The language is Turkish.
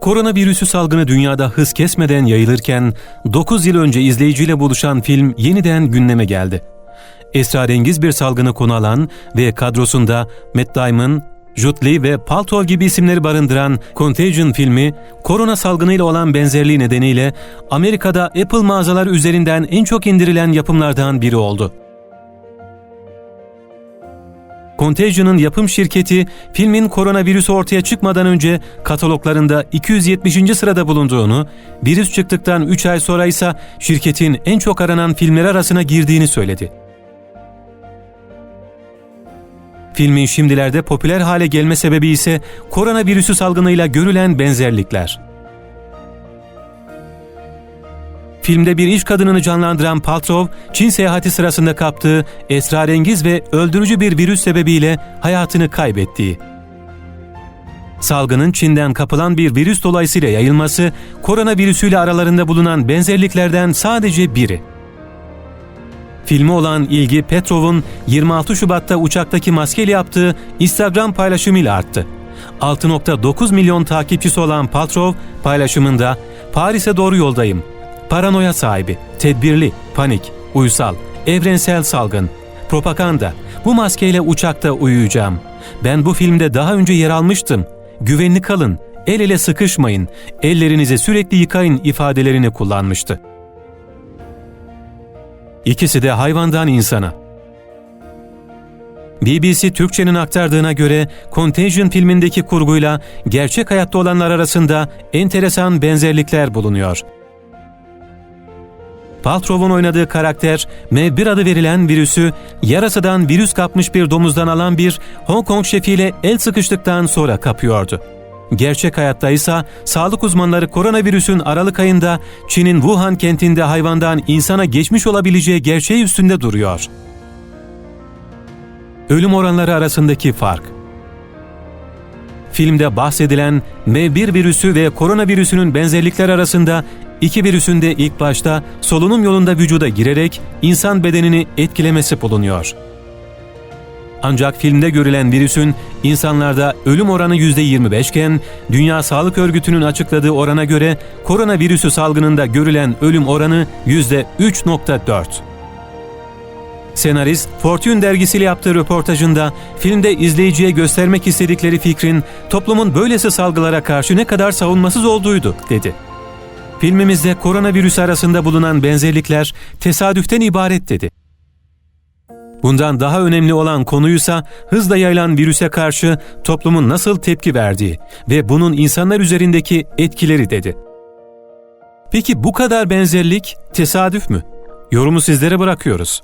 Koronavirüsü salgını dünyada hız kesmeden yayılırken 9 yıl önce izleyiciyle buluşan film yeniden gündeme geldi. Esrarengiz bir salgını konu alan ve kadrosunda Matt Damon, Lee ve Paltrow gibi isimleri barındıran Contagion filmi, korona salgınıyla olan benzerliği nedeniyle Amerika'da Apple mağazaları üzerinden en çok indirilen yapımlardan biri oldu. Contagion'ın yapım şirketi filmin koronavirüsü ortaya çıkmadan önce kataloglarında 270. sırada bulunduğunu, virüs çıktıktan 3 ay sonra ise şirketin en çok aranan filmler arasına girdiğini söyledi. Filmin şimdilerde popüler hale gelme sebebi ise koronavirüsü salgınıyla görülen benzerlikler. Filmde bir iş kadınını canlandıran Paltrow, Çin seyahati sırasında kaptığı esrarengiz ve öldürücü bir virüs sebebiyle hayatını kaybettiği. Salgının Çin'den kapılan bir virüs dolayısıyla yayılması, koronavirüsüyle aralarında bulunan benzerliklerden sadece biri. Filme olan ilgi Petrov'un 26 Şubat'ta uçaktaki maskeyle yaptığı Instagram paylaşımıyla arttı. 6.9 milyon takipçisi olan Paltrow paylaşımında Paris'e doğru yoldayım. Paranoya sahibi, tedbirli, panik, uysal, evrensel salgın, propaganda. Bu maskeyle uçakta uyuyacağım. Ben bu filmde daha önce yer almıştım. Güvenli kalın, el ele sıkışmayın, ellerinizi sürekli yıkayın ifadelerini kullanmıştı. İkisi de hayvandan insana. BBC Türkçe'nin aktardığına göre Contagion filmindeki kurguyla gerçek hayatta olanlar arasında enteresan benzerlikler bulunuyor. Paltrow'un oynadığı karakter, M1 adı verilen virüsü yarasıdan virüs kapmış bir domuzdan alan bir Hong Kong şefiyle el sıkıştıktan sonra kapıyordu. Gerçek hayatta ise sağlık uzmanları koronavirüsün Aralık ayında Çin'in Wuhan kentinde hayvandan insana geçmiş olabileceği gerçeği üstünde duruyor. Ölüm oranları arasındaki fark Filmde bahsedilen M1 virüsü ve koronavirüsünün benzerlikler arasında iki virüsün de ilk başta solunum yolunda vücuda girerek insan bedenini etkilemesi bulunuyor. Ancak filmde görülen virüsün insanlarda ölüm oranı %25 iken Dünya Sağlık Örgütü'nün açıkladığı orana göre koronavirüsü salgınında görülen ölüm oranı %3.4. Senarist, Fortune dergisiyle yaptığı röportajında filmde izleyiciye göstermek istedikleri fikrin toplumun böylesi salgılara karşı ne kadar savunmasız olduğuydu, dedi. Filmimizde koronavirüs arasında bulunan benzerlikler tesadüften ibaret dedi. Bundan daha önemli olan konuysa hızla yayılan virüse karşı toplumun nasıl tepki verdiği ve bunun insanlar üzerindeki etkileri dedi. Peki bu kadar benzerlik tesadüf mü? Yorumu sizlere bırakıyoruz.